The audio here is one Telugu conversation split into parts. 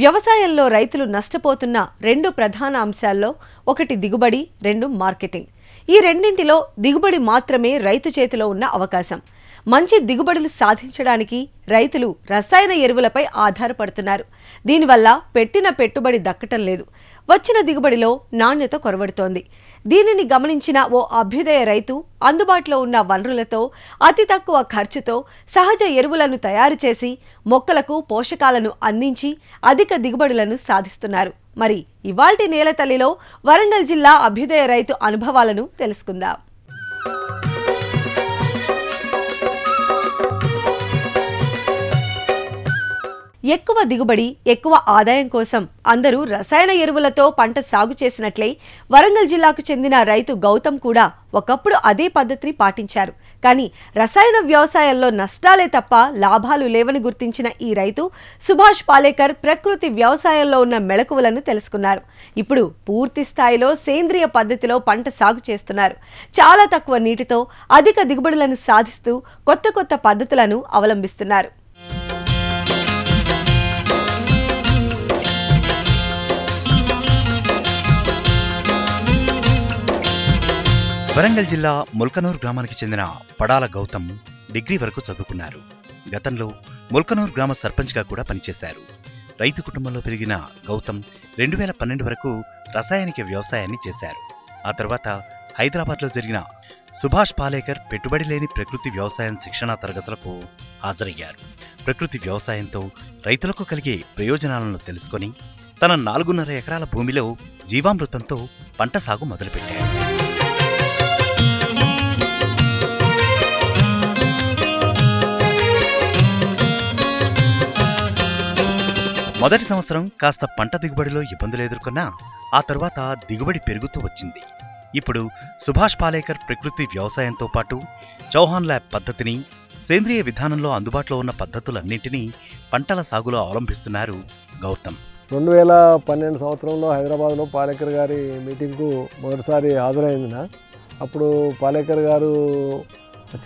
వ్యవసాయంలో రైతులు నష్టపోతున్న రెండు ప్రధాన అంశాల్లో ఒకటి దిగుబడి రెండు మార్కెటింగ్. ఈ రెండింటిలో దిగుబడి మాత్రమే రైతు చేతిలో ఉన్న అవకాశం. మంచి దిగుబడులు సాధించడానికి రైతులు రసాయన ఎరువులపై ఆధారపడుతున్నారు. దీనివల్ల పెట్టిన పెట్టుబడి దక్కటం లేదు. వచ్చిన దిగుబడిలో నాణ్యత కొరవడుతోంది. దీనిని గమనించిన ఓ అభ్యుదయ రైతు అందుబాటులో ఉన్న వనరులతో అతి తక్కువ ఖర్చుతో సహజ ఎరువులను తయారు చేసి మొక్కలకు పోషకాలను అందించి అధిక దిగుబడులను సాధిస్తున్నారు. మరి ఇవాల్టి నేలతల్లిలో వరంగల్ జిల్లా అభ్యుదయ రైతు అనుభవాలను తెలుసుకుందాం. ఎక్కువ దిగుబడి ఎక్కువ ఆదాయం కోసం అందరూ రసాయన ఎరువులతో పంట సాగు చేసినట్లే వరంగల్ జిల్లాకు చెందిన రైతు గౌతమ్ కూడా ఒకప్పుడు అదే పద్ధతిని పాటించారు. కానీ రసాయన వ్యవసాయంలో నష్టాలే తప్ప లాభాలు లేవని గుర్తించిన ఈ రైతు సుభాష్ పాలేకర్ ప్రకృతి వ్యవసాయంలో ఉన్న మెళకువలను తెలుసుకున్నారు. ఇప్పుడు పూర్తి స్థాయిలో సేంద్రియ పద్ధతిలో పంట సాగు చేస్తున్నారు. చాలా తక్కువ నీటితో అధిక దిగుబడులను సాధిస్తూ కొత్త కొత్త పద్ధతులను అవలంబిస్తున్నారు. వరంగల్ జిల్లా ముల్కనూరు గ్రామానికి చెందిన పడాల గౌతమ్ డిగ్రీ వరకు చదువుకున్నారు. గతంలో ముల్కనూరు గ్రామ సర్పంచ్గా కూడా పనిచేశారు. రైతు కుటుంబంలో పెరిగిన గౌతమ్ రెండు వేల పన్నెండు వరకు రసాయనిక వ్యవసాయాన్ని చేశారు. ఆ తర్వాత హైదరాబాద్లో జరిగిన సుభాష్ పాలేకర్ పెట్టుబడి లేని ప్రకృతి వ్యవసాయం శిక్షణా తరగతులకు హాజరయ్యారు. ప్రకృతి వ్యవసాయంతో రైతులకు కలిగే ప్రయోజనాలను తెలుసుకొని తన నాలుగున్నర ఎకరాల భూమిలో జీవామృతంతో పంట సాగు మొదలుపెట్టారు. మొదటి సంవత్సరం కాస్త పంట దిగుబడిలో ఇబ్బందులు ఎదుర్కొన్నా ఆ తర్వాత దిగుబడి పెరుగుతూ వచ్చింది. ఇప్పుడు సుభాష్ పాలేకర్ ప్రకృతి వ్యవసాయంతో పాటు చౌహాన్ ల్యాబ్ పద్ధతిని సేంద్రియ విధానంలో అందుబాటులో ఉన్న పద్ధతులన్నింటినీ పంటల సాగులో అవలంబిస్తున్నారు గౌతమ్. రెండు వేల పన్నెండు సంవత్సరంలో హైదరాబాద్లో పాలేకర్ గారి మీటింగ్కు మొదటిసారి హాజరైందిన. అప్పుడు పాలేకర్ గారు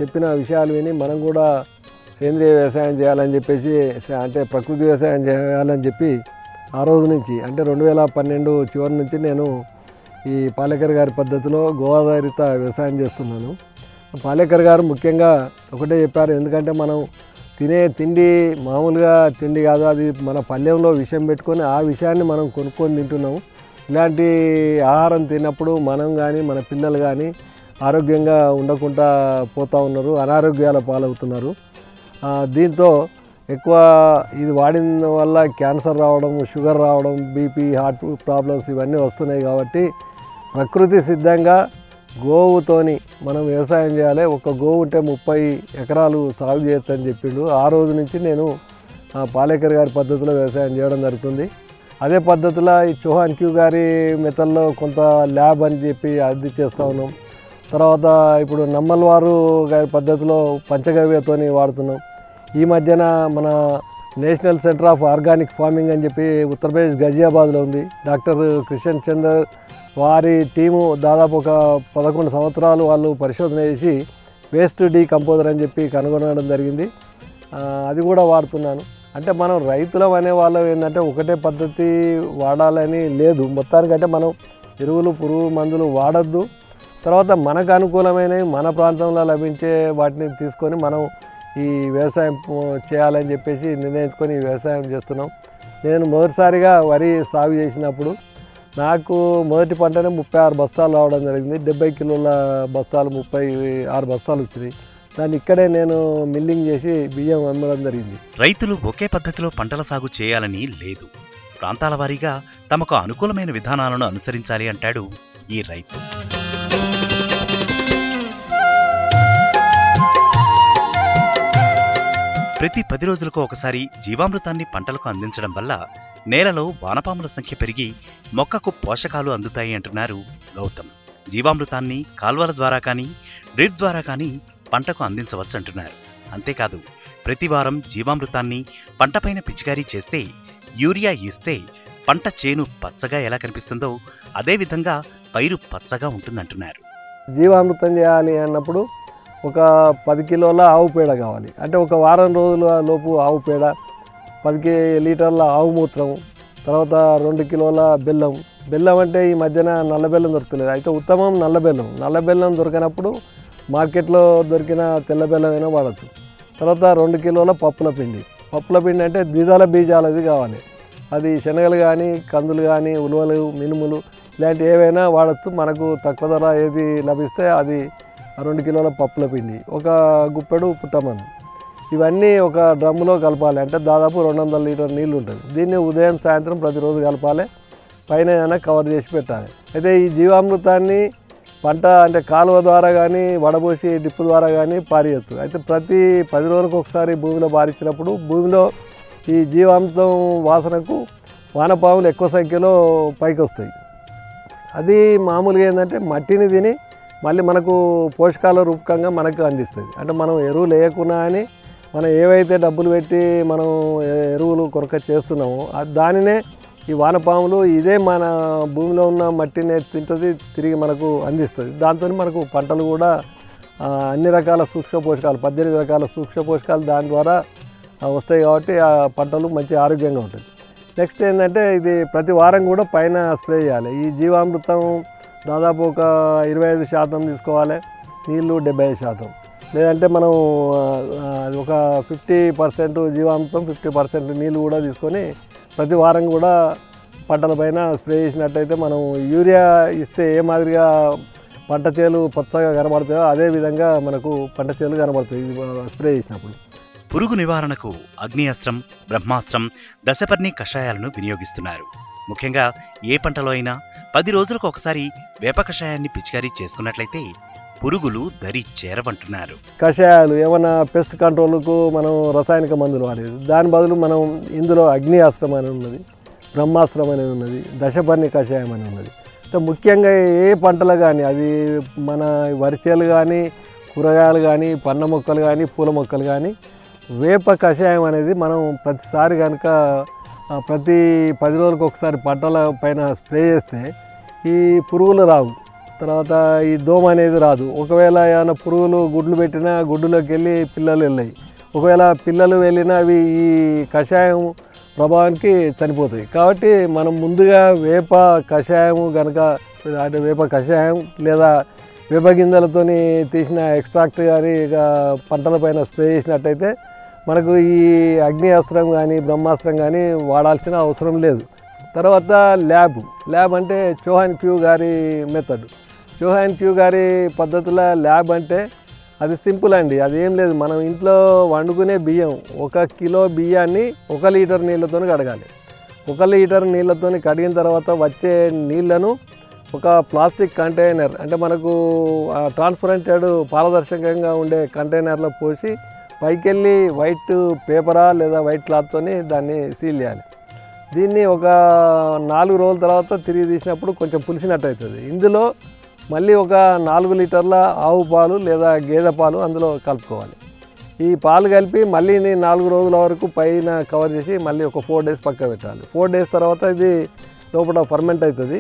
చెప్పిన విషయాలు విని మనం కూడా సేంద్రియ వ్యవసాయం చేయాలని చెప్పేసి అంటే ప్రకృతి వ్యవసాయం చేయాలని చెప్పి ఆ రోజు నుంచి అంటే రెండు వేల పన్నెండు చివరి నుంచి నేను ఈ పాలేకర్ గారి పద్ధతిలో గోదావరిత వ్యవసాయం చేస్తున్నాను. పాలేకర్ గారు ముఖ్యంగా ఒకటే చెప్పారు ఎందుకంటే మనం తినే తిండి మామూలుగా తిండి కాదు అది మన పల్లెంలో విషయం పెట్టుకొని ఆ విషయాన్ని మనం కొనుక్కొని తింటున్నాం. ఇలాంటి ఆహారం తిన్నప్పుడు మనం కానీ మన పిల్లలు కానీ ఆరోగ్యంగా ఉండకుండా పోతూ ఉన్నారు అనారోగ్యాల పాలవుతున్నారు. దీంతో ఎక్కువ ఇది వాడిన వల్ల క్యాన్సర్ రావడం షుగర్ రావడం బీపీ హార్ట్ ప్రాబ్లమ్స్ ఇవన్నీ వస్తున్నాయి కాబట్టి ప్రకృతి సిద్ధంగా గోవుతోని మనం వ్యవసాయం చేయాలి. ఒక గోవు ఉంటే ముప్పై ఎకరాలు సాగు చేయొచ్చని చెప్పిండు. ఆ రోజు నుంచి నేను ఆ, పాలేకర్ గారి పద్ధతిలో వ్యవసాయం చేయడం జరుగుతుంది. అదే పద్ధతిలో ఈ చౌహాన్ క్యూ గారి మెథడ్లో కొంత ల్యాబ్ అని చెప్పి అది చేస్తూ ఉన్నాం. తర్వాత ఇప్పుడు నమ్మల్వారు గారి పద్ధతిలో పంచగవ్యతోని వాడుతున్నాం. ఈ మధ్యన మన national centre of organic farming అని చెప్పి ఉత్తరప్రదేశ్ గజియాబాద్లో ఉంది. డాక్టర్ కృష్ణ్ చందర్ వారి టీము దాదాపు ఒక పదకొండు సంవత్సరాలు వాళ్ళు పరిశోధన చేసి వేస్ట్ డీకంపోజర్ అని చెప్పి కనుగొనడం జరిగింది. అది కూడా వాడుతున్నాను. అంటే మనం రైతులం అనే వాళ్ళం ఏంటంటే ఒకటే పద్ధతి వాడాలని లేదు. మొత్తానికంటే మనం ఎరువులు పురుగు మందులు వాడద్దు. తర్వాత మనకు అనుకూలమైనవి మన ప్రాంతంలో లభించే వాటిని తీసుకొని మనం ఈ వ్యవసాయం చేయాలని చెప్పేసి నిర్ణయించుకొని వ్యవసాయం చేస్తున్నాం. నేను మొదటిసారిగా వరి సాగు చేసినప్పుడు నాకు మొదటి పంటనే ముప్పై ఆరు బస్తాలు రావడం జరిగింది. డెబ్బై కిలోల బస్తాలు ముప్పై ఆరు బస్తాలు వచ్చినాయి. దాన్ని ఇక్కడే నేను మిల్లింగ్ చేసి బియ్యం అమ్మడం జరిగింది. రైతులు ఒకే పద్ధతిలో పంటల సాగు చేయాలని లేదు. ప్రాంతాల వారీగా తమకు అనుకూలమైన విధానాలను అనుసరించాలి అంటాడు ఈ రైతు. ప్రతి పది రోజులకు ఒకసారి జీవామృతాన్ని పంటలకు అందించడం వల్ల నేలలో వానపాముల సంఖ్య పెరిగి మొక్కకు పోషకాలు అందుతాయి అంటున్నారు గౌతమ్. జీవామృతాన్ని కాల్వల ద్వారా కానీ డ్రిప్ ద్వారా కానీ పంటకు అందించవచ్చు అంటున్నారు. అంతేకాదు ప్రతి వారం జీవామృతాన్ని పంటపైన పిచికారీ చేస్తే యూరియా ఇస్తే పంట చేను పచ్చగా ఎలా కనిపిస్తుందో అదేవిధంగా పైరు పచ్చగా ఉంటుందంటున్నారు. జీవామృతం చేయాలి అన్నప్పుడు ఒక పది కిలోల ఆవు పేడ కావాలి. అంటే ఒక వారం రోజుల లోపు ఆవు పేడ పది లీటర్ల ఆవు మూత్రం తర్వాత రెండు కిలోల బెల్లం. బెల్లం అంటే ఈ మధ్యన నల్ల బెల్లం దొరకలేదు అయితే ఉత్తమం నల్ల బెల్లం. నల్ల బెల్లం దొరికినప్పుడు మార్కెట్లో దొరికిన తెల్ల బెల్లం అయినా వాడచ్చు. తర్వాత రెండు కిలోల పప్పుల పిండి. పప్పుల పిండి అంటే ద్విదళ బీజాలది కావాలి. అది శనగలు కానీ కందులు కానీ ఉలువలు మినుములు ఇలాంటి ఏవైనా వాడచ్చు. మనకు తక్కువ ధర ఏది లభిస్తే అది రెండు కిలోల పప్పుల పిండి ఒక గుప్పెడు పుట్టమన్ను ఇవన్నీ ఒక డ్రమ్ములో కలపాలి. అంటే దాదాపు రెండు వందల లీటర్ నీళ్ళు ఉంటుంది. దీన్ని ఉదయం సాయంత్రం ప్రతిరోజు కలపాలి. పైన ఏమైనా కవర్ చేసి పెట్టాలి. అయితే ఈ జీవామృతాన్ని పంట అంటే కాలువ ద్వారా కానీ వడబోసి డిప్పు ద్వారా కానీ పారియచ్చు. అయితే ప్రతి పది రోజులకు ఒకసారి భూమిలో పారించినప్పుడు భూమిలో ఈ జీవామృతం వాసనకు వానపాములు ఎక్కువ సంఖ్యలో పైకి వస్తాయి అది మామూలుగా ఏంటంటే మట్టిని తిని మళ్ళీ మనకు పోషకాల రూపకంగా మనకు అందిస్తుంది. అంటే మనం ఎరువులు వేయకున్నా అని మనం ఏవైతే డబ్బులు పెట్టి మనం ఎరువులు కొరక చేస్తున్నామో దానినే ఈ వానపాములు ఇదే మన భూమిలో ఉన్న మట్టిని తింటుంది తిరిగి మనకు అందిస్తుంది. దాంతో మనకు పంటలు కూడా అన్ని రకాల సూక్ష్మ పోషకాలు పద్దెనిమిది రకాల సూక్ష్మ పోషకాలు దాని ద్వారా వస్తాయి కాబట్టి ఆ పంటలు మంచి ఆరోగ్యంగా ఉంటుంది నెక్స్ట్ ఏంటంటే ఇది ప్రతి వారం కూడా పైన స్ప్రే చేయాలి. ఈ జీవామృతం దాదాపు ఒక ఇరవై ఐదు శాతం తీసుకోవాలి. నీళ్ళు డెబ్బై ఐదు శాతం. లేదంటే మనం ఒక ఫిఫ్టీ పర్సెంట్ జీవాంతం ఫిఫ్టీ పర్సెంట్ నీళ్ళు కూడా తీసుకొని ప్రతి వారం కూడా పంటల పైన స్ప్రే చేసినట్టయితే మనం యూరియా ఇస్తే ఏ మాదిరిగా పంట చేలు పచ్చగా కనబడుతుందో అదే విధంగా మనకు పంట చేలు కనబడుతుంది స్ప్రే చేసినప్పుడు. పురుగు నివారణకు అగ్నిఅస్త్రం బ్రహ్మాస్త్రం దశపర్ణి కషాయాలను వినియోగిస్తున్నారు. ముఖ్యంగా ఏ పంటలో అయినా పది రోజులకు ఒకసారి వేప కషాయాన్ని పిచికారీ చేసుకున్నట్లయితే పురుగులు దరి చేరవంటున్నారు. కషాయాలు ఏమైనా పెస్ట్ కంట్రోల్కు మనం రసాయనిక మందులు వాడేది దాని బదులు మనం ఇందులో అగ్ని అస్త్రం అని ఉన్నది బ్రహ్మాస్త్రం అనేది ఉన్నది దశపర్ణి కషాయం అని ఉన్నది. అంటే ముఖ్యంగా ఏ పంటలు కానీ అది మన వరిచేలు కానీ కూరగాయలు కానీ పండ్ల మొక్కలు కానీ పూల మొక్కలు కానీ వేప కషాయం అనేది మనం ప్రతిసారి కనుక ప్రతి పది రోజులకు ఒకసారి పంటల పైన స్ప్రే చేస్తే ఈ పురుగులు రావు. తర్వాత ఈ దోమ అనేది రాదు. ఒకవేళ ఏమైనా పురుగులు గుడ్లు పెట్టినా గుడ్డులోకి వెళ్ళి పిల్లలు వెళ్ళాయి. ఒకవేళ పిల్లలు వెళ్ళినా అవి ఈ కషాయం ప్రభావానికి చనిపోతాయి. కాబట్టి మనం ముందుగా వేప కషాయము కనుక అంటే వేప కషాయం లేదా వేప గింజలతోని తీసిన ఎక్స్ట్రాక్ట్ కానీ ఇక పంటలపైన స్ప్రే చేసినట్టయితే మనకు ఈ అగ్ని అస్త్రం కానీ బ్రహ్మాస్త్రం కానీ వాడాల్సిన అవసరం లేదు. తర్వాత ల్యాబ్. ల్యాబ్ అంటే చోహాన్ క్యూ గారి మెథడ్ చోహాన్ క్యూ గారి పద్ధతిలో ల్యాబ్ అంటే అది సింపుల్ అండి. అది ఏం లేదు. మనం ఇంట్లో వండుకునే బియ్యం ఒక కిలో బియ్యాన్ని ఒక లీటర్ నీళ్ళతో కడగాలి. ఒక లీటర్ నీళ్ళతో కడిగిన తర్వాత వచ్చే నీళ్ళను ఒక ప్లాస్టిక్ కంటైనర్ అంటే మనకు ట్రాన్స్పరెంటెడ్ పారదర్శకంగా ఉండే కంటైనర్లో పోసి పైకి వెళ్ళి వైట్ పేపరా లేదా వైట్ క్లాత్తోని దాన్ని సీల్ చేయాలి. దీన్ని ఒక నాలుగు రోజుల తర్వాత తిరిగి తీసినప్పుడు కొంచెం పులిసినట్టు అవుతుంది ఇందులో మళ్ళీ ఒక నాలుగు లీటర్ల ఆవు పాలు లేదా గేదె పాలు అందులో కలుపుకోవాలి. ఈ పాలు కలిపి మళ్ళీ నాలుగు రోజుల వరకు పైన కవర్ చేసి మళ్ళీ ఒక ఫోర్ డేస్ పక్క పెట్టాలి. ఫోర్ డేస్ తర్వాత ఇది లోపల ఫర్మెంట్ అవుతుంది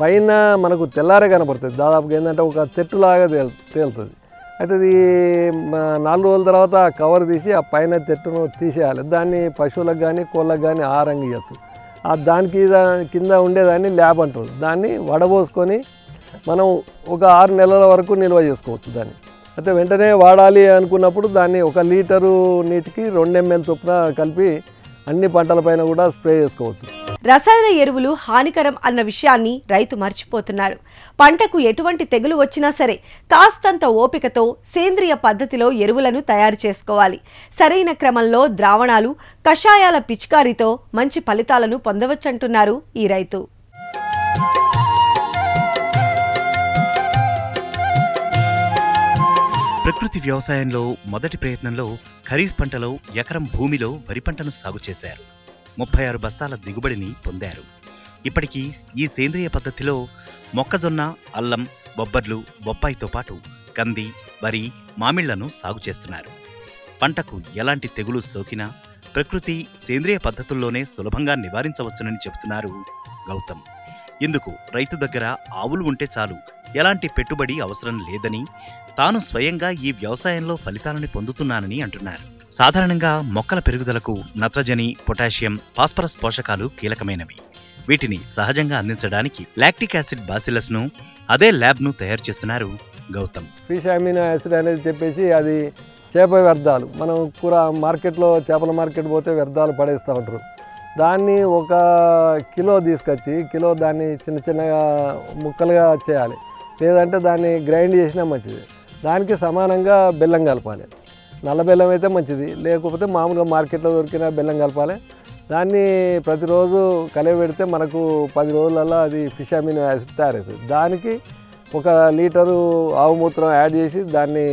పైన మనకు తెల్లారే కనపడుతుంది. దాదాపుగా ఏంటంటే ఒక చెట్టులాగా తేల్ తేలుతుంది. అయితే ఇది నాలుగు రోజుల తర్వాత కవర్ తీసి ఆ పైన చెట్టును తీసేయాలి. దాన్ని పశువులకు కానీ కోళ్ళకు కానీ ఆహారంగా ఇవ్వచ్చు ఆ దానికి కింద ఉండేదాన్ని ల్యాబ్ అంటారు. దాన్ని వడబోసుకొని మనం ఒక ఆరు నెలల వరకు నిల్వ చేసుకోవచ్చు దాన్ని. అయితే వెంటనే వాడాలి అనుకున్నప్పుడు దాన్ని ఒక లీటరు నీటికి రెండు ఎంఎల్ చొప్పున కలిపి అన్ని పంటలపైన కూడా స్ప్రే చేసుకోవచ్చు. రసాయన ఎరువులు హానికరం అన్న విషయాన్ని రైతు మర్చిపోతున్నారు. పంటకు ఎటువంటి తెగులు వచ్చినా సరే కాస్తంత ఓపికతో సేంద్రియ పద్ధతిలో ఎరువులను తయారు చేసుకోవాలి. సరైన క్రమంలో ద్రావణాలు కషాయాల పిచికారితో మంచి ఫలితాలను పొందవచ్చంటున్నారు ఈ రైతు. ప్రకృతి వ్యవసాయంలో మొదటి ప్రయత్నంలో ఖరీఫ్ పంటలో ఎకరం భూమిలో వరి పంటను సాగు చేశారు. ముప్పై ఆరు బస్తాల దిగుబడిని పొందారు. ఇప్పటికీ ఈ సేంద్రియ పద్ధతిలో మొక్కజొన్న అల్లం బొబ్బర్లు బొప్పాయితో పాటు కంది వరి మామిళ్ళను సాగు చేస్తున్నారు. పంటకు ఎలాంటి తెగులు సోకినా ప్రకృతి సేంద్రియ పద్ధతుల్లోనే సులభంగా నివారించవచ్చునని చెబుతున్నారు గౌతమ్. ఇందుకు రైతు దగ్గర ఆవులు ఉంటే చాలు ఎలాంటి పెట్టుబడి అవసరం లేదని తాను స్వయంగా ఈ వ్యవసాయంలో ఫలితాలను పొందుతున్నానని అంటున్నారు. సాధారణంగా మొక్కల పెరుగుదలకు నత్రజని పొటాషియం ఫాస్ఫరస్ పోషకాలు కీలకమైనవి. వీటిని సహజంగా అందించడానికి లాక్టిక్ యాసిడ్ బాసిలస్ను అదే ల్యాబ్ను తయారు చేస్తున్నారు గౌతమ్. ఫిష్ అమినో యాసిడ్ అనేది చెప్పేసి అది చేప వ్యర్థాలు. మనం కూర మార్కెట్లో చేపల మార్కెట్ పోతే వ్యర్థాలు పడేస్తూ ఉంటారు. దాన్ని ఒక కిలో తీసుకొచ్చి కిలో దాన్ని చిన్న చిన్నగా ముక్కలుగా చేయాలి. లేదంటే దాన్ని గ్రైండ్ చేసినా మంచిది. దానికి సమానంగా బెల్లం కలపాలి. నల్ల బెల్లం అయితే మంచిది. లేకపోతే మామూలుగా మార్కెట్లో దొరికిన బెల్లం కలపాలి. దాన్ని ప్రతిరోజు కలియబెడితే మనకు పది రోజులలో అది ఫిష్ అమినో యాసిడ్ తయారవుతుంది. దానికి ఒక లీటరు ఆవు మూత్రం యాడ్ చేసి దాన్ని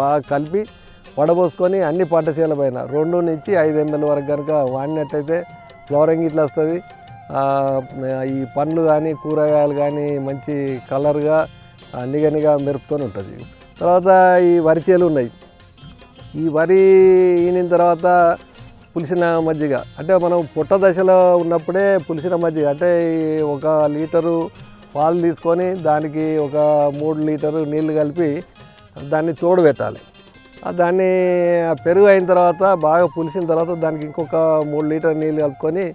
బాగా కలిపి వడబోసుకొని అన్ని పాఠశాల పైన రెండు నుంచి ఐదు ఎంఎల్ వరకు కనుక వాడినట్టయితే ఫ్లోరింగ్ ఇట్లా వస్తుంది. ఈ పండ్లు కానీ కూరగాయలు కానీ మంచి కలర్గా నిగనిగా మెరుపుతూనే ఉంటుంది. తర్వాత ఈ వరి చేలు ఉన్నాయి. ఈ వరి ఈనిన తర్వాత పులిసిన మజ్జిగ. అంటే మనం పుట్ట దశలో ఉన్నప్పుడే పులిసిన మజ్జిగ. అంటే ఒక లీటరు పాలు తీసుకొని దానికి ఒక మూడు లీటరు నీళ్ళు కలిపి దాన్ని చూడబెట్టాలి దాన్ని పెరుగు అయిన తర్వాత బాగా పులిసిన తర్వాత దానికి ఇంకొక మూడు లీటర్ నీళ్ళు కలుపుకొని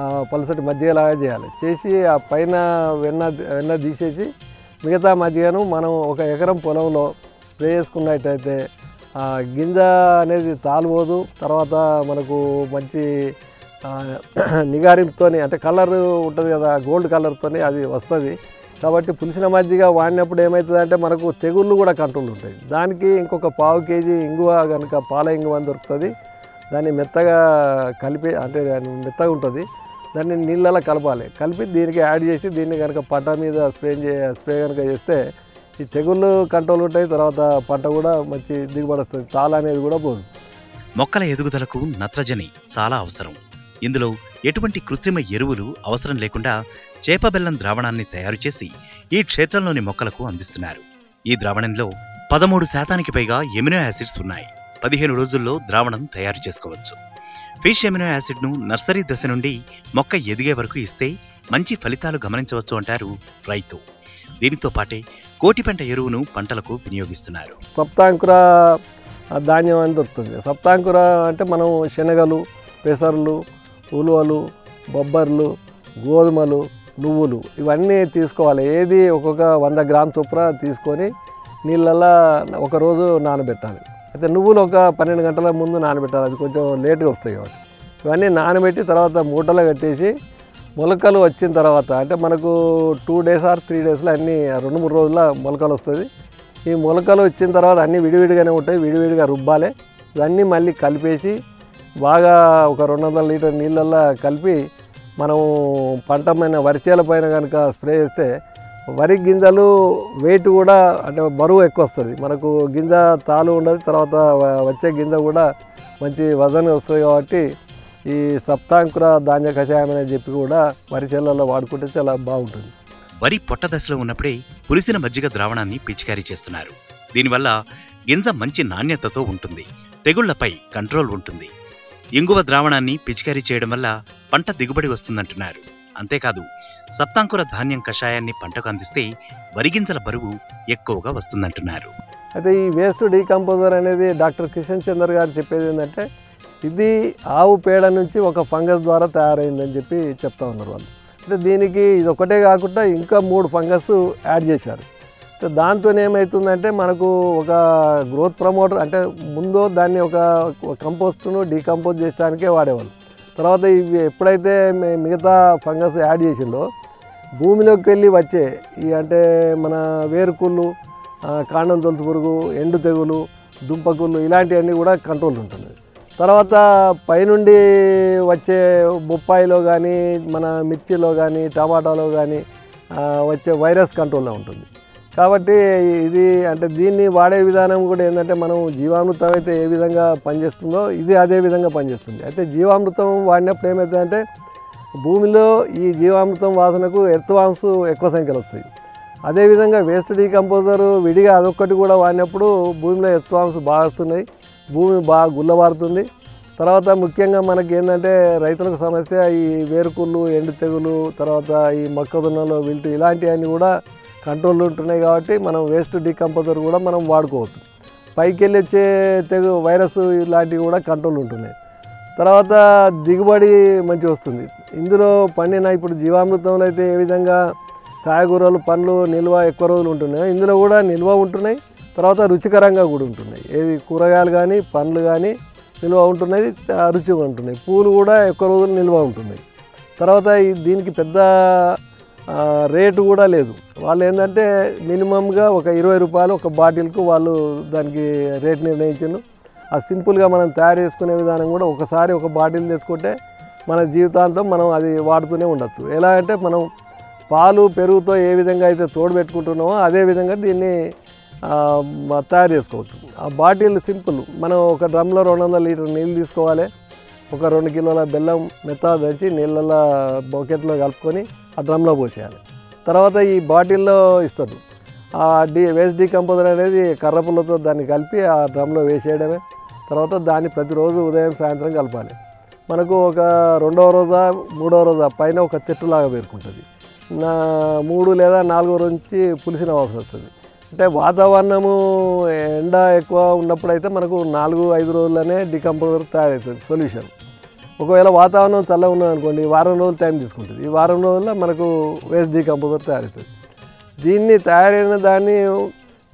ఆ పలసటి మజ్జిగలాగా చేయాలి. చేసి ఆ పైన వెన్న వెన్న తీసేసి మిగతా మజ్జిగను మనం ఒక ఎకరం పొలంలో స్ప్రే చేసుకున్నట్టయితే గింజ అనేది తాలిపోదు. తర్వాత మనకు మంచి నిగారింపుతోని అంటే కలర్ ఉంటుంది కదా గోల్డ్ కలర్తోని అది వస్తుంది. కాబట్టి పులిసిన మజ్జిగ వాడినప్పుడు ఏమవుతుందంటే మనకు తెగుళ్ళు కూడా కంట్రోల్ ఉంటాయి. దానికి ఇంకొక పావు కేజీ ఇంగువ కనుక పాల ఇంగువ అని దొరుకుతుంది. దాన్ని మెత్తగా కలిపి అంటే దాన్ని మెత్తగా ఉంటుంది. దాన్ని నీళ్ళలో కలపాలి. కలిపి దీనికి యాడ్ చేసి దీన్ని కనుక పట్ట మీద స్ప్రే చే స్ప్రే కనుక చేస్తే ఈ తెగుళ్ళు కంట్రోల్ ఉంటాయి తర్వాత పంట కూడా మంచి దిగుబడి వస్తుంది. చాలా అనేది కూడా పోదు. మొక్కల ఎదుగుదలకు నత్రజని చాలా అవసరం. ఇందులో ఎటువంటి కృత్రిమ ఎరువులు అవసరం లేకుండా చేప బెల్లం ద్రావణాన్ని తయారు చేసి ఈ క్షేత్రంలోని మొక్కలకు అందిస్తున్నారు. ఈ ద్రావణంలో పదమూడు శాతానికి పైగా ఎమినో యాసిడ్స్ ఉన్నాయి. పదిహేను రోజుల్లో ద్రావణం తయారు చేసుకోవచ్చు. ఫిష్ ఎమినో యాసిడ్ను నర్సరీ దశ నుండి మొక్క ఎదిగే వరకు ఇస్తే మంచి ఫలితాలు గమనించవచ్చు అంటారు రైతు. దీనితో పాటే కోటిపెంట ఎరువును పంటలకు వినియోగిస్తున్నారు. సప్తాంకుర ధాన్యం అని దొరుకుతుంది. సప్తాంకుర అంటే మనం శనగలు పెసర్లు ఉలువలు బొబ్బర్లు గోధుమలు నువ్వులు ఇవన్నీ తీసుకోవాలి. ఏది ఒక్కొక్క వంద గ్రామ్ చొప్పున తీసుకొని నీళ్ళల్లో ఒక రోజు నానబెట్టాలి. అయితే నువ్వులు ఒక పన్నెండు గంటల ముందు నానబెట్టాలి. అది కొంచెం లేట్గా వస్తాయి కాబట్టి. ఇవన్నీ నానబెట్టి తర్వాత మూటలో కట్టేసి మొలకలు వచ్చిన తర్వాత అంటే మనకు టూ డేస్ ఆర్ త్రీ డేస్లో అన్నీ రెండు మూడు రోజుల మొలకలు వస్తుంది. ఈ మొలకలు వచ్చిన తర్వాత అన్నీ విడివిడిగానే ఉంటాయి విడివిడిగా రుబ్బాలి. ఇవన్నీ మళ్ళీ కలిపేసి బాగా ఒక రెండు వందల లీటర్ నీళ్ళల్లో కలిపి మనం పంట పైన వరిచేల పైన కనుక స్ప్రే చేస్తే వరి గింజలు వెయిట్ కూడా అంటే బరువు ఎక్కువ వస్తుంది. మనకు గింజ తాలు ఉండదు తర్వాత వచ్చే గింజ కూడా మంచి వజన్ వస్తుంది కాబట్టి ఈ సప్తాంకుర ధాన్య కషాయం అని చెప్పి కూడా వరి చేలలో వాడుకుంటే చాలా బాగుంటుంది. వరి పొట్ట దశలో ఉన్నప్పుడే పులిసిన మజ్జిగ ద్రావణాన్ని పిచికారీ చేస్తున్నారు. దీనివల్ల గింజ మంచి నాణ్యతతో ఉంటుంది. తెగుళ్ళపై కంట్రోల్ ఉంటుంది. ఇంగువ ద్రావణాన్ని పిచికారీ చేయడం వల్ల పంట దిగుబడి వస్తుందంటున్నారు. అంతేకాదు సప్తాంకుర ధాన్యం కషాయాన్ని పంటకు అందిస్తే వరి గింజల బరువు ఎక్కువగా వస్తుందంటున్నారు. అయితే ఈ వేస్ట్ డీకంపోజర్ అనేది డాక్టర్ కిషన్ చందర్ గారు చెప్పేది ఏంటంటే ఇది ఆవు పేడ నుంచి ఒక ఫంగస్ ద్వారా తయారైందని చెప్పి చెప్తా ఉన్నారు వాళ్ళు. అంటే దీనికి ఇది ఒకటే కాకుండా ఇంకా మూడు ఫంగస్ యాడ్ చేశారు. అంటే దాంతో ఏమవుతుందంటే మనకు ఒక గ్రోత్ ప్రమోటర్ అంటే ముందు దాన్ని ఒక కంపోస్ట్ను డీకంపోజ్ చేయడానికే వాడేవాళ్ళు. తర్వాత ఇవి ఎప్పుడైతే మిగతా ఫంగస్ యాడ్ చేసిందో భూమిలోకి వెళ్ళి వచ్చే ఈ అంటే మన వేరుకుళ్ళు కాండం తొలుతు పురుగు ఎండు తెగులు దుంపకుళ్ళు ఇలాంటివన్నీ కూడా కంట్రోల్ ఉంటుంది. తర్వాత పైనుండి వచ్చే బొప్పాయిలో కానీ మన మిర్చిలో కానీ టమాటాలో కానీ వచ్చే వైరస్ కంట్రోల్లో ఉంటుంది. కాబట్టి ఇది అంటే దీన్ని వాడే విధానం కూడా ఏంటంటే మనం జీవామృతం అయితే ఏ విధంగా పనిచేస్తుందో ఇది అదే విధంగా పనిచేస్తుంది. అయితే జీవామృతం వాడినప్పుడు ఏమవుతుందంటే భూమిలో ఈ జీవామృతం వాసనకు ఎర్త్వామ్స్ ఎక్కువ సంఖ్యలో వస్తాయి. అదేవిధంగా వేస్ట్ డీకంపోజర్ విడిగా అదొక్కటి కూడా వాడినప్పుడు భూమిలో ఎర్త్వామ్స్ బాగా వస్తున్నాయి. భూమి బాగా గుల్లబారుతుంది. తర్వాత ముఖ్యంగా మనకి ఏంటంటే రైతులకు సమస్య ఈ వేరుకుళ్ళు ఎండు తెగులు తర్వాత ఈ మొక్కజొన్నలో విల్టు ఇలాంటివన్నీ కూడా కంట్రోల్ ఉంటున్నాయి కాబట్టి మనం వేస్ట్ డీకంపోజర్ కూడా మనం వాడుకోవచ్చు. పైకి వెళ్ళి వచ్చే తెగు వైరస్ ఇలాంటివి కూడా కంట్రోల్ ఉంటున్నాయి. తర్వాత దిగుబడి మంచి వస్తుంది. ఇందులో పండిన ఇప్పుడు జీవామృతంలో అయితే ఏ విధంగా కాయగూరలు పండ్లు నిల్వ ఎక్కువ రోజులు ఉంటున్నాయి. ఇందులో కూడా నిల్వ ఉంటున్నాయి. తర్వాత రుచికరంగా కూడా ఉంటున్నాయి. ఏది కూరగాయలు కానీ పండ్లు కానీ నిల్వ ఉంటున్నాయి రుచిగా ఉంటున్నాయి. పూలు కూడా ఎక్కువ రోజులు నిల్వ ఉంటున్నాయి. తర్వాత దీనికి పెద్ద రేటు కూడా లేదు. వాళ్ళు ఏంటంటే మినిమంగా ఒక ఇరవై రూపాయలు ఒక బాటిల్కు వాళ్ళు దానికి రేట్ నిర్ణయించారు ఆ సింపుల్గా మనం తయారు చేసుకునే విధానం కూడా ఒకసారి ఒక బాటిల్ తెచ్చుకుంటే మన జీవితాంతం మనం అది వాడుతూనే ఉండొచ్చు. ఎలా అంటే మనం పాలు పెరుగుతో ఏ విధంగా అయితే తోడు పెట్టుకుంటున్నామో అదే విధంగా దీన్ని తయారు చేసుకోవచ్చు. ఆ బాటిల్ సింపుల్. మనం ఒక డ్రమ్లో రెండు వందల లీటర్ నీళ్ళు తీసుకోవాలి. ఒక రెండు కిలోల బెల్లం మెత్త దంచి నీళ్ళలో బకెట్లో కలుపుకొని ఆ డ్రమ్లో పోసేయాలి. తర్వాత ఈ బాటిల్లో ఇస్తారు. ఆ డి వేస్ట్ డీకంపోజర్ అనేది కర్రపుల్లతో దాన్ని కలిపి ఆ డ్రమ్లో వేసేయడమే. తర్వాత దాన్ని ప్రతిరోజు ఉదయం సాయంత్రం కలపాలి. మనకు ఒక రెండవ రోజా మూడవ రోజా పైన ఒక చెట్టులాగా పేరుకుంటుంది. నా మూడు లేదా నాలుగో రోజు నుంచి పులిసిన అవసరం వస్తుంది. అంటే వాతావరణము ఎండ ఎక్కువ ఉన్నప్పుడు అయితే మనకు నాలుగు ఐదు రోజుల్లోనే డికంపోజర్ తయారవుతుంది సొల్యూషన్ ఒకవేళ వాతావరణం చల్లగా ఉన్నది అనుకోండి వారం రోజులు టైం తీసుకుంటుంది. ఈ వారం రోజుల్లో మనకు వేస్ట్ డికంపోజర్ తయారవుతుంది. దీన్ని తయారైన దాన్ని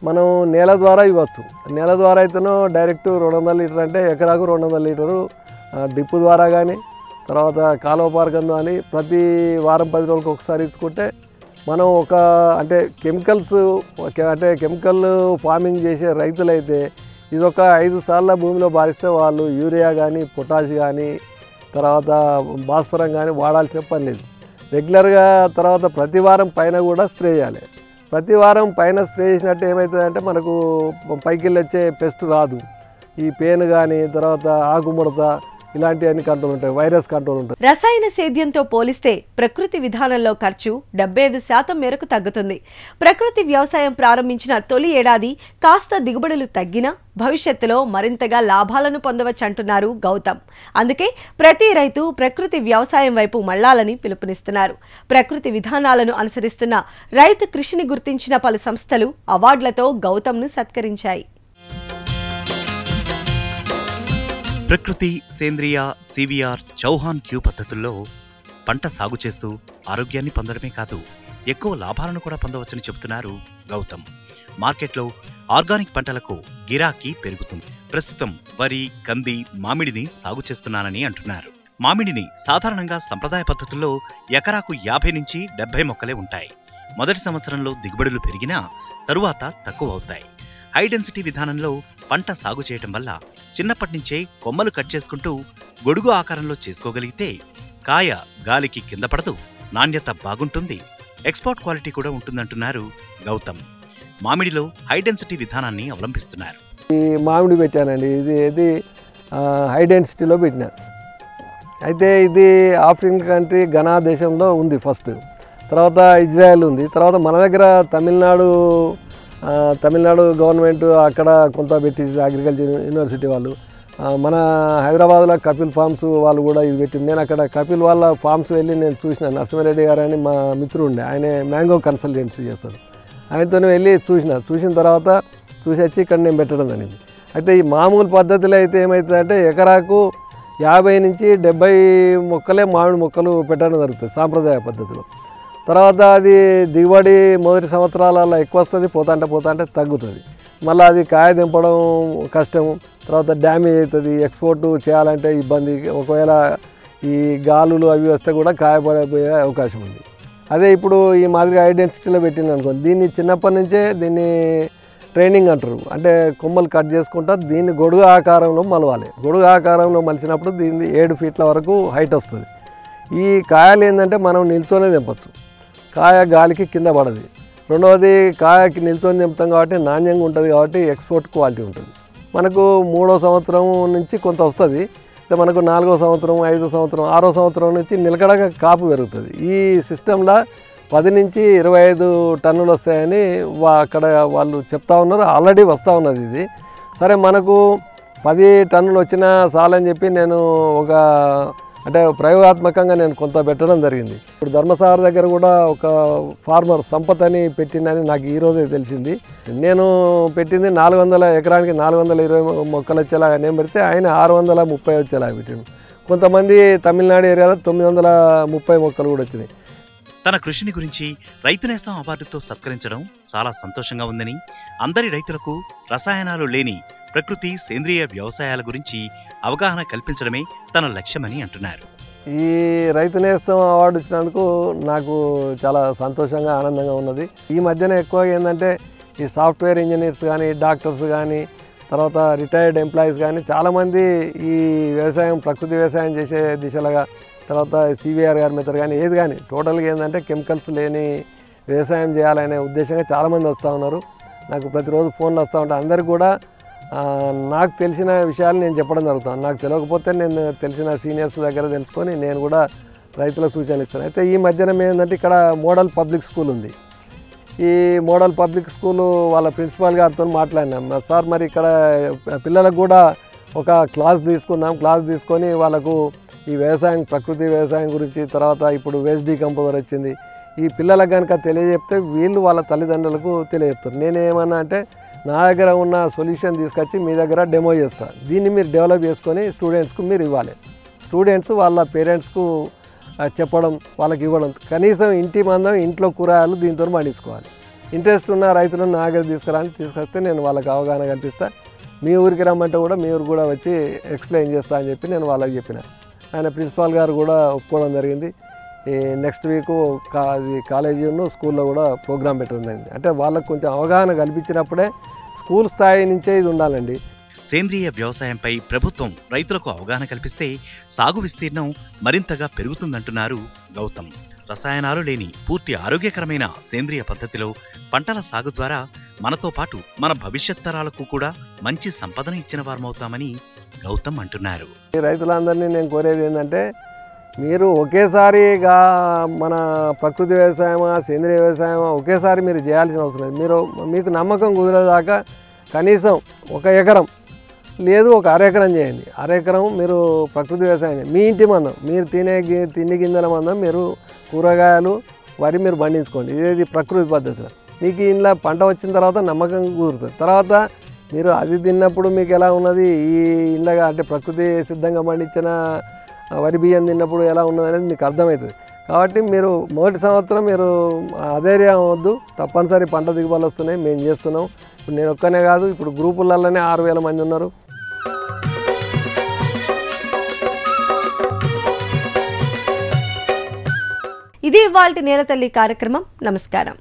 మనం నేల ద్వారా ఇవ్వచ్చు. నేల ద్వారా అయితేనో డైరెక్ట్ రెండు వందల లీటర్ అంటే ఎకరాకు రెండు వందల లీటరు డిప్పు ద్వారా కానీ తర్వాత కాలువ పార్కం కానీ ప్రతి వారం పది రోజులకు ఒకసారి ఇచ్చుకుంటే మనం ఒక అంటే కెమికల్స్ అంటే కెమికల్ ఫార్మింగ్ చేసే రైతులైతే ఇది ఒక ఐదు సార్ల భూమిలో భారిస్తే వాళ్ళు యూరియా కానీ పొటాష్ కానీ తర్వాత భాస్వరం కానీ వాడాల్సిన పని లేదు. రెగ్యులర్గా తర్వాత ప్రతి వారం పైన కూడా స్ప్రే చేయాలి. ప్రతి వారం పైన స్ప్రే చేసినట్టు ఏమవుతుందంటే మనకు పైకి వెళ్ళి వచ్చే పెస్ట్ రాదు. ఈ పేను కానీ తర్వాత ఆకుముడత ఇలాంటివన్నీ కంట్రోల్ ఉంటాయి వైరస్ కంట్రోల్ ఉంటాయి. రసాయన సేద్యంతో పోలిస్తే ప్రకృతి విధానంలో ఖర్చు డెబ్బై ఐదు శాతం మేరకు తగ్గుతుంది. ప్రకృతి వ్యవసాయం ప్రారంభించిన తొలి ఏడాది కాస్త దిగుబడులు తగ్గినా భవిష్యత్తులో మరింతగా లాభాలను పొందవచ్చంటున్నారు గౌతమ్. అందుకే ప్రతి రైతు ప్రకృతి వ్యవసాయం వైపు మళ్ళాలని పిలుపునిస్తున్నారు. ప్రకృతి విధానాలను అనుసరిస్తున్న రైతు కృషిని గుర్తించిన పలు సంస్థలు అవార్డులతో గౌతమ్ను సత్కరించాయి. ప్రకృతి సేంద్రియ సివిఆర్ చౌహాన్ క్యూ పద్ధతుల్లో పంట సాగు చేస్తూ ఆరోగ్యాన్ని పొందడమే కాదు ఎక్కువ లాభాలను కూడా పొందవచ్చని చెబుతున్నారు గౌతమ్. మార్కెట్లో ఆర్గానిక్ పంటలకు గిరాకీ పెరుగుతుంది. ప్రస్తుతం వరి కంది మామిడిని సాగు చేస్తున్నానని అంటున్నారు. మామిడిని సాధారణంగా సంప్రదాయ పద్ధతుల్లో ఎకరాకు యాభై నుంచి డెబ్బై మొక్కలే ఉంటాయి. మొదటి సంవత్సరంలో దిగుబడులు పెరిగినా తరువాత తక్కువ అవుతాయి. హైడెన్సిటీ విధానంలో పంట సాగు చేయటం వల్ల చిన్నప్పటి నుంచే కొమ్మలు కట్ చేసుకుంటూ గొడుగు ఆకారంలో చేసుకోగలిగితే కాయ గాలికి కింద పడదు నాణ్యత బాగుంటుంది. ఎక్స్పోర్ట్ క్వాలిటీ కూడా ఉంటుందంటున్నారు గౌతమ్. మామిడిలో హై డెన్సిటీ విధానాన్ని అవలంబిస్తున్నారు. ఈ మామిడి పెట్టానండి. ఇది ఇది హై డెన్సిటీలో పెట్టిన. అయితే ఇది ఆఫ్రికన్ కంట్రీ ఘనా దేశంలో ఉంది ఫస్ట్. తర్వాత ఇజ్రాయెల్ ఉంది. తర్వాత మన దగ్గర తమిళనాడు తమిళనాడు గవర్నమెంట్ అక్కడ కొంత పెట్టి అగ్రికల్చర్ యూనివర్సిటీ వాళ్ళు. మన హైదరాబాద్లో కపిల్ ఫార్మ్స్ వాళ్ళు కూడా ఇది పెట్టింది. నేను అక్కడ కపిల్ వాళ్ళ ఫార్మ్స్ వెళ్ళి నేను చూసిన. నరసింహారెడ్డి గారు అని మా మిత్రుడు ఉండే. ఆయన మ్యాంగో కన్సల్టెన్సీ చేస్తాడు. ఆయనతో వెళ్ళి చూసిన. చూసిన తర్వాత చూసి వచ్చి ఇక్కడ నేను పెట్టడం అనేది అయితే ఈ మామూలు పద్ధతిలో అయితే ఏమవుతుందంటే ఎకరాకు యాభై నుంచి డెబ్బై మొక్కలే మామిడి మొక్కలు పెట్టడం జరుగుతుంది సాంప్రదాయ పద్ధతిలో. తర్వాత అది దిగుబడి మొదటి సంవత్సరాలలో ఎక్కువ వస్తుంది పోతాంటే పోతాంటే తగ్గుతుంది. మళ్ళీ అది కాయ దింపడం కష్టం తర్వాత డ్యామేజ్ అవుతుంది ఎక్స్పోర్ట్ చేయాలంటే ఇబ్బంది ఒకవేళ ఈ గాలులు అవి వస్తే కూడా కాయపడిపోయే అవకాశం ఉంది. అదే ఇప్పుడు ఈ మాదిరిగా ఐడెన్సిటీలో పెట్టింది అనుకోండి దీన్ని చిన్నప్పటి నుంచే దీన్ని ట్రైనింగ్ అంటారు. అంటే కొమ్మలు కట్ చేసుకుంటా దీన్ని గొడుగు ఆకారంలో మలవాలి. గొడుగు ఆకారంలో మలిచినప్పుడు దీన్ని ఏడు ఫీట్ల వరకు హైట్ వస్తుంది. ఈ కాయలు ఏంటంటే మనం నిల్చొనే తెంపచ్చు కాయ గాలికి కింద పడదు. రెండవది కాయకి నిల్చొని చెప్తాం కాబట్టి నాణ్యంగా ఉంటుంది కాబట్టి ఎక్స్పోర్ట్ క్వాలిటీ ఉంటుంది. మనకు మూడో సంవత్సరం నుంచి కొంత వస్తుంది. అయితే మనకు నాలుగో సంవత్సరం ఐదో సంవత్సరం ఆరో సంవత్సరం నుంచి నిలకడగా కాపు పెరుగుతుంది. ఈ సిస్టంలో పది నుంచి ఇరవై ఐదు టన్నులు వస్తాయని వా అక్కడ వాళ్ళు చెప్తా ఉన్నారు. ఆల్రెడీ వస్తూ ఉన్నది ఇది. సరే మనకు పది టన్నులు వచ్చినా చాలని చెప్పి నేను ఒక అంటే ప్రయోగాత్మకంగా నేను కొంత పెట్టడం జరిగింది. ఇప్పుడు ధర్మసాగర్ దగ్గర కూడా ఒక ఫార్మర్ సంపత్ అని పెట్టిందని నాకు ఈరోజే తెలిసింది. నేను పెట్టింది నాలుగు వందల ఎకరానికి నాలుగు వందల ఇరవై మొక్కలు వచ్చేలాగా నేను పెడితే ఆయన ఆరు వందల ముప్పై వచ్చేలాగా పెట్టాడు. కొంతమంది తమిళనాడు ఏరియాలో తొమ్మిది వందల ముప్పై మొక్కలు కూడా వచ్చినాయి. తన కృషిని గురించి రైతు నేస్తం అవార్డుతో సత్కరించడం చాలా సంతోషంగా ఉందని అందరి రైతులకు రసాయనాలు లేని ప్రకృతి సేంద్రియ వ్యవసాయాల గురించి అవగాహన కల్పించడమే తన లక్ష్యమని అంటున్నారు. ఈ రైతు నేస్తం అవార్డు ఇచ్చినందుకు నాకు చాలా సంతోషంగా ఆనందంగా ఉన్నది. ఈ మధ్యన ఎక్కువగా ఏంటంటే ఈ సాఫ్ట్వేర్ ఇంజనీర్స్ కానీ డాక్టర్స్ కానీ తర్వాత రిటైర్డ్ ఎంప్లాయీస్ కానీ చాలామంది ఈ వ్యవసాయం ప్రకృతి వ్యవసాయం చేసే దిశలుగా తర్వాత సివిఆర్ గారి మెథడ్ కానీ ఏది కానీ టోటల్గా ఏంటంటే కెమికల్స్ లేని వ్యవసాయం చేయాలనే ఉద్దేశంగా చాలామంది వస్తూ ఉన్నారు. నాకు ప్రతిరోజు ఫోన్లు వస్తూ ఉంటాయి. అందరికీ కూడా నాకు తెలిసిన విషయాలు నేను చెప్పడం జరుగుతుంది. నాకు తెలియకపోతే నేను తెలిసిన సీనియర్స్ దగ్గర తెలుసుకొని నేను కూడా రైతులకు సూచనలు ఇస్తాను. అయితే ఈ మధ్యన ఏంటంటే ఇక్కడ మోడల్ పబ్లిక్ స్కూల్ ఉంది. ఈ మోడల్ పబ్లిక్ స్కూల్ వాళ్ళ ప్రిన్సిపాల్ గారితో మాట్లాడినాం. సార్ మరి ఇక్కడ పిల్లలకు కూడా ఒక క్లాస్ తీసుకుందాం క్లాస్ తీసుకొని వాళ్ళకు ఈ వ్యవసాయం ప్రకృతి వ్యవసాయం గురించి తర్వాత ఇప్పుడు వేస్ట్ డీకంపోజర్ వచ్చింది. ఈ పిల్లలకు కనుక తెలియజెప్తే వీళ్ళు వాళ్ళ తల్లిదండ్రులకు తెలియజెప్తారు. నేనేమన్నా అంటే నా దగ్గర ఉన్న సొల్యూషన్ తీసుకొచ్చి మీ దగ్గర డెమో చేస్తా. దీన్ని మీరు డెవలప్ చేసుకొని స్టూడెంట్స్కు మీరు ఇవ్వాలి. స్టూడెంట్స్ వాళ్ళ పేరెంట్స్కు చెప్పడం వాళ్ళకి ఇవ్వడం. కనీసం ఇంటి మందం ఇంట్లో కూరగాయలు దీంతో పండించుకోవాలి. ఇంట్రెస్ట్ ఉన్న రైతులను నా దగ్గర తీసుకురాని తీసుకొస్తే నేను వాళ్ళకి అవగాహన కల్పిస్తా. మీ ఊరికి రమ్మంటే కూడా మీ ఊరు కూడా వచ్చి ఎక్స్ప్లెయిన్ చేస్తా అని చెప్పి నేను వాళ్ళకి చెప్పిన. ఆయన ప్రిన్సిపాల్ గారు కూడా ఒప్పుకోవడం జరిగింది. ఈ నెక్స్ట్ వీక్ కా కాలేజీను స్కూల్లో కూడా ప్రోగ్రామ్ జరిగింది. అంటే వాళ్ళకు కొంచెం అవగాహన కల్పించినప్పుడే స్కూల్ స్థాయి నుంచే ఇది ఉండాలండి. సేంద్రియ వ్యవసాయంపై ప్రభుత్వం రైతులకు అవగాహన కల్పిస్తే సాగు విస్తీర్ణం మరింతగా పెరుగుతుందంటున్నారు గౌతమ్. రసాయనాలు లేని పూర్తి ఆరోగ్యకరమైన సేంద్రియ పద్ధతిలో పంటల సాగు ద్వారా మనతో పాటు మన భవిష్యత్ తరాలకు కూడా మంచి సంపదను ఇచ్చిన వారమవుతామని గౌతమ్ అంటున్నారు. రైతులందరినీ నేను కోరేది ఏంటంటే మీరు ఒకేసారిగా మన ప్రకృతి వ్యవసాయమా సేంద్రియ వ్యవసాయమా ఒకేసారి మీరు చేయాల్సిన అవసరం లేదు. మీరు మీకు నమ్మకం కుదిరేదాకా కనీసం ఒక ఎకరం లేదు ఒక అరెకరం చేయండి. అరెకరం మీరు ప్రకృతి వ్యవసాయం మీ ఇంటి మందం మీరు తినే గి- తిండి గింజల మందం మీరు కూరగాయలు వరి మీరు పండించుకోండి. ఇదేది ప్రకృతి పద్ధతిలో. మీకు ఇంట్లో పంట వచ్చిన తర్వాత నమ్మకం కుదురుతుంది. తర్వాత మీరు అది తిన్నప్పుడు మీకు ఎలా ఉన్నది? ఈ ఇంట్లో అంటే ప్రకృతి సిద్ధంగా పండించిన వరి బియ్యం తిన్నప్పుడు ఎలా ఉన్నది అనేది మీకు అర్థమవుతుంది. కాబట్టి మీరు మొదటి సంవత్సరం మీరు అధైర్యం వద్దు. తప్పనిసరి పంట దిగుబడులు వస్తున్నాయి. మేము చేస్తున్నాం. ఇప్పుడు నేను ఒక్కనే కాదు ఇప్పుడు గ్రూపులలోనే ఆరు వేల మంది ఉన్నారు. ఇది ఇవాల్టి నేల తల్లి కార్యక్రమం. నమస్కారం.